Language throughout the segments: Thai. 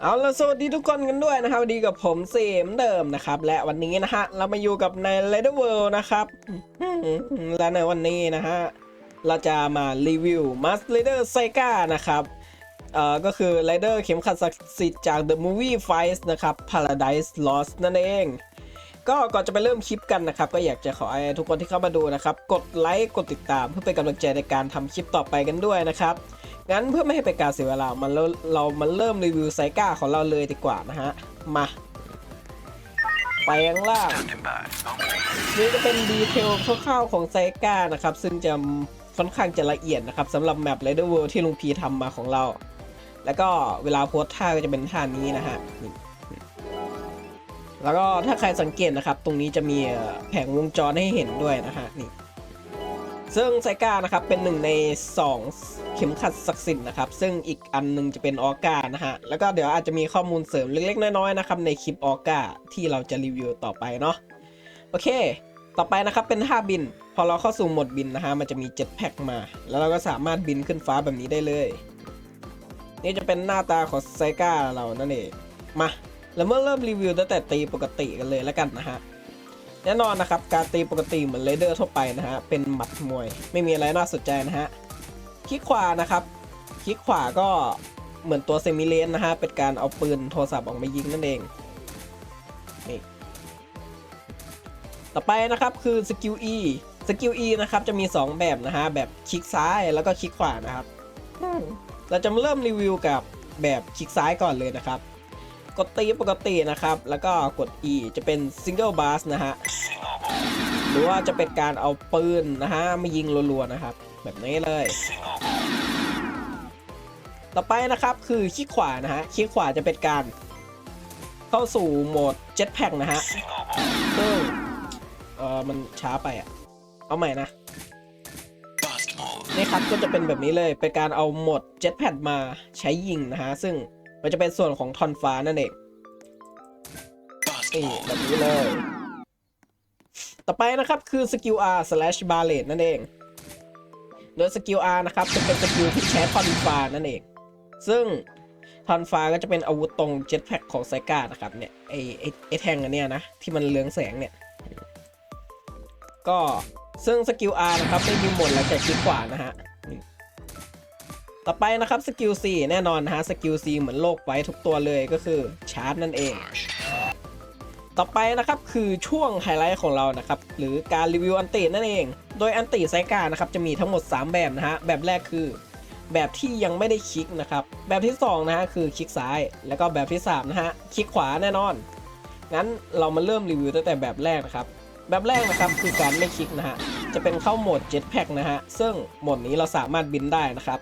เอาละสวัสดีทุกคนกันด้วยนะครับสวัสดีกับผมเสมเดิมนะครับ และวันนี้นะฮะเรามาอยู่กับใน l e t h e r World นะครับและในวันนี้นะฮะเราจะมารีวิว Mask Rider Sega นะครับเอ่อก็คือ Rider เข็มขัดศักดิ์สิทธิ์จาก The Movie Fight นะครับ Paradise Lost นั่นเอง ก็ก่อนจะไปเริ่มคลิปกันนะครับ ก็อยากจะขอให้ทุกคนที่เข้ามาดูนะครับ กดไลค์กดติดตามเพื่อเป็นกำลังใจในการทำคลิปต่อไปกันด้วยนะครับ งั้นเพื่อไม่ให้เป็นการเสียเวลามันเราเรามาเริ่มรีวิวไซก้าของเราเลยดีกว่านะฮะ มาไปข้างล่างนี่จะเป็นดีเทลคร่าวๆของไซก้านะครับ ซึ่งจะค่อนข้างจะละเอียดนะครับสำหรับแมป r รเดอร์เวิลด์ที่ลุงพีทำมาของเรา แล้วก็เวลาโพสท่าก็จะเป็นท่านี้นะฮะนี่แล้วก็ถ้าใครสังเกตนะครับ ตรงนี้จะมีแผงวงจรให้เห็นด้วยนะฮะนี่ซึ่งไซก้านะครับเป็นหนึ่งใน2 เข็มขัดศักดิ์สิทธิ์นะครับ ซึ่งอีกอันหนึงจะเป็นออก้านะฮะ แล้วก็เดี๋ยวอาจจะมีข้อมูลเสริมเล็ก ๆ น้อยๆนะครับในคลิปออก้าที่เราจะรีวิวต่อไปเนาะโอเค ต่อไปนะครับเป็นท่าบิน พอเราเข้าสู่โหมดบินนะฮะมันจะมีเจ็ตแพ็กมา แล้วเราก็สามารถบินขึ้นฟ้าแบบนี้ได้เลย นี่จะเป็นหน้าตาของไซก้าเรานั่นเองมาแล้วเมื่อเริ่มรีวิวตั้งแต่ตีปกติกันเลยแล้วกันนะฮะแน่นอนนะครับการตีปกติเหมือนเรเดอร์ทั่วไปนะฮะเป็นหมัดมวย ไม่มีอะไรน่าสนใจนะฮะ คลิกขวานะครับ คลิกขวาก็เหมือนตัวเซมิเลนนะฮะ เป็นการเอาปืนโทรศัพท์ออกมายิงนั่นเองนี่ต่อไปนะครับคือสกิล E สกิล E นะครับจะมี 2 แบบนะฮะ แบบคลิกซ้ายแล้วก็คลิกขวานะครับ เราจะมาเริ่มรีวิวกับแบบคลิกซ้ายก่อนเลยนะครับ กดตีปกตินะครับ แล้วก็กด E จะเป็น Single Blast นะฮะ หรือว่าจะเป็นการเอาปืนนะฮะมายิงรัวๆนะครับ แบบนี้เลย ต่อไปนะครับคือคลิกขวานะฮะคลิกขวาจะเป็นการเข้าสู่โหมด Jetpack นะฮะซึ่งเออมันช้าไปอะ เอาใหม่นะนี่ครับก็จะเป็นแบบนี้เลยเป็นการเอาโหมด Jetpack มาใช้ยิงนะฮะ ซึ่งมันจะเป็นส่วนของทอนฟ้านั่นเองนี่แบบนี้เลย ต่อไปนะครับคือสกิล R slash b a r l e t นั่นเอง โดยสกิล R นะครับจะเป็นสกิลที่ใช้ทอนฟ้านั่นเอง ซึ่งทอนฟ้าก็จะเป็นอาวุธตรง Jetpack ของไซกานะครับเนี่ยไอไอไอแทงอันเนี้ยนะที่มันเลืองแสงเนี่ย ก็ซึ่งสกิล R นะครับไม่มีหมดแล้วแต่คลิกขวานะฮะต่อไปนะครับสกิล C แน่นอนนะฮะสกิล C เหมือนโลกไว้ทุกตัวเลยก็คือชาร์จนั่นเอง ต่อไปนะครับคือช่วงไฮไลท์ของเรานะครับหรือการรีวิวอันตินั่นเอง โดยอันติไซกานะครับจะมีทั้งหมด 3 แบบนะฮะแบบแรกคือ แบบที่ยังไม่ได้คลิกนะครับแบบที่2นะฮะคือคลิกซ้าย แล้วก็แบบที่3นะฮะคลิกขวาแน่นอน งั้นเรามาเริ่มรีวิวตั้งแต่แบบแรกนะครับแบบแรกนะครับคือการไม่คลิกนะฮะจะเป็นเข้าโหมด Jetpack นะฮะซึ่งโหมดนี้เราสามารถบินได้นะครับ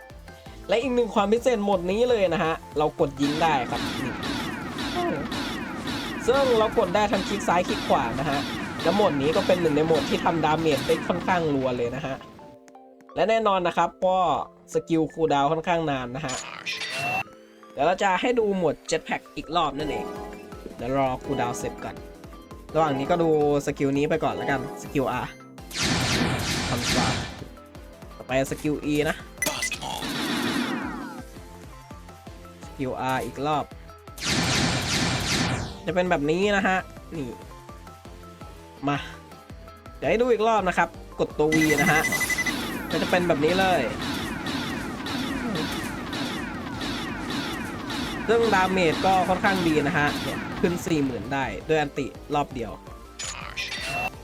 และอีกหนึ่งความพิเศษโหมดนี้เลยนะฮะเรากดยิงได้ครับ ซึ่งเรากดได้ทั้งคลิกซ้ายคลิกขวานะฮะและโหมดนี้ก็เป็นหนึ่งในโหมดที่ทำดาเมจได้ค่อนข้างรัวเลยนะฮะ และแน่นอนนะครับก็สกิลคูลดาวค่อนข้างนานนะฮะ เดี๋ยวเราจะให้ดูโหมด Jetpack อีกรอบนั่นเอง เดี๋ยวรอคูลดาวเสร็จก่อน ระหว่างนี้ก็ดูสกิลนี้ไปก่อนแล้วกัน สกิล R ทำฟ้าต่อไปสกิล E นะ สกิล R อีกรอบ จะเป็นแบบนี้นะฮะ นี่ มา เดี๋ยวให้ดูอีกรอบนะครับ กดตัว V นะฮะก็จะเป็นแบบนี้เลย ซึ่งดาเมจก็ค่อนข้างดีนะฮะ ขึ้น 40,000 ได้ด้วยอันติรอบเดียว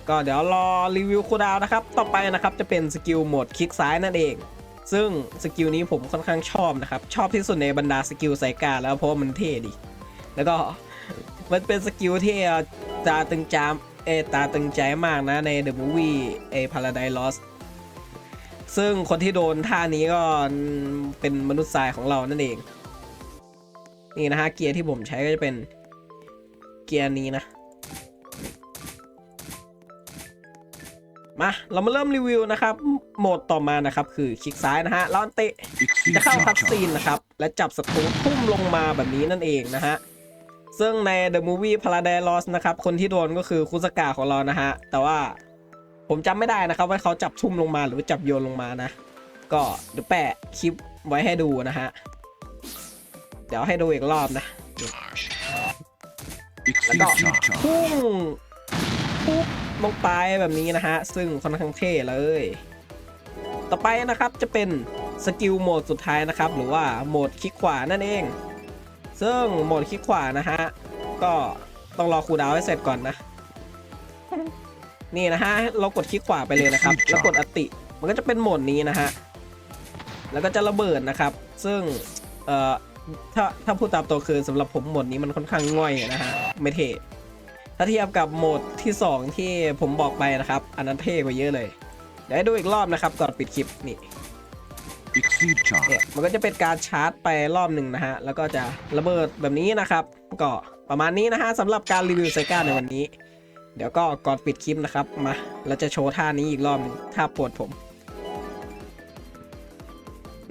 ก็เดี๋ยวรอรีวิวคูดาวนะครับ ต่อไปนะครับจะเป็นสกิลโหมดคลิกซ้ายนั่นเอง ซึ่งสกิลนี้ผมค่อนข้างชอบนะครับ ชอบที่สุดในบรรดาสกิลไซกาแล้วเพราะมันเท่ดี แล้วก็ มันเป็นสกิลที่ตาตึงจามเอตาตึงใจมากนะใน The Movie เอ Paradise Lost ซึ่งคนที่โดนท่านี้ก็เป็นมนุษย์ทรายของเรานั่นเอง นี่นะฮะ เกียร์ที่ผมใช้ก็จะเป็นเกียร์นี้นะ มา เรามาเริ่มรีวิวนะครับ โหมดต่อมานะครับ คือคลิกซ้ายนะฮะล้อนเตะจะเข้าคัตซีนนะครับ และจับศัตรูทุ่มลงมาแบบนี้นั่นเองนะฮะ ซึ่งใน The Movie Paradise Lost นะครับ คนที่โดนก็คือคุสกาของเรานะฮะ แต่ว่าผมจำไม่ได้นะครับ ว่าเขาจับทุ่มลงมาหรือจับโยนลงมานะ ก็เดี๋ยวแปะคลิปไว้ให้ดูนะฮะ เดี๋ยวให้ดูอีกรอบนะ แล้วก็พุ่งปุ๊บลงไปแบบนี้นะฮะ ซึ่งค่อนข้างเท่เลย ต่อไปนะครับจะเป็นสกิลโหมดสุดท้ายนะครับ หรือว่าโหมดคลิกขวานั่นเอง ซึ่งโหมดคลิกขวานะฮะ ก็ต้องรอคูลดาวน์ให้เสร็จก่อนนะ นี่นะฮะ เรากดคลิกขวาไปเลยนะครับ แล้วกดอติ มันก็จะเป็นโหมดนี้นะฮะ แล้วก็จะระเบิดนะครับ ซึ่ง เอ่อ ถ้าถ้าพูดตามตัวคือสำหรับผมโหมดนี้มันค่อนข้างง่อยนะฮะ ไม่เท่ถ้าเทียบกับโหมดที่ 2 ที่ผมบอกไปนะครับ อันนั้นเท่กว่าเยอะเลยเดี๋ยวให้ดูอีกรอบนะครับก่อนปิดคลิปนี่ Exceed เนี่ย charge. มันก็จะเป็นการชาร์จไปรอบหนึ่งนะฮะ แล้วก็จะระเบิดแบบนี้นะครับ ก็ประมาณนี้นะฮะสำหรับการรีวิวไซก้าในวันนี้ เดี๋ยวก็ก่อนปิดคลิปนะครับ มาเราจะโชว์ท่านี้อีกรอบหนึงท่าปวดผม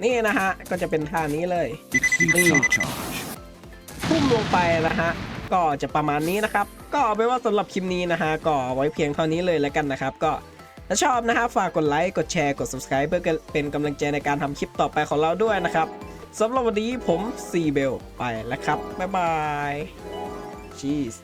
นี่นะฮะ ก็จะเป็นท่านี้เลย Exceed Hey. charge. พุ่มลงไปนะฮะ ก็จะประมาณนี้นะครับ ก็เอาไปนว่าสำหรับคลิปนี้นะฮะ ก็ไว้เพียงเท่านี้เลยแล้วกันนะครับ ก็ ถ้าชอบนะครับฝากกดไลค์ กดแชร์ กด subscribe เพื่อเป็นกำลังใจในการทำคลิปต่อไปของเราด้วยนะครับสำหรับวันนี้ผมซีเบลไปแล้วครับ บ๊ายบายชีส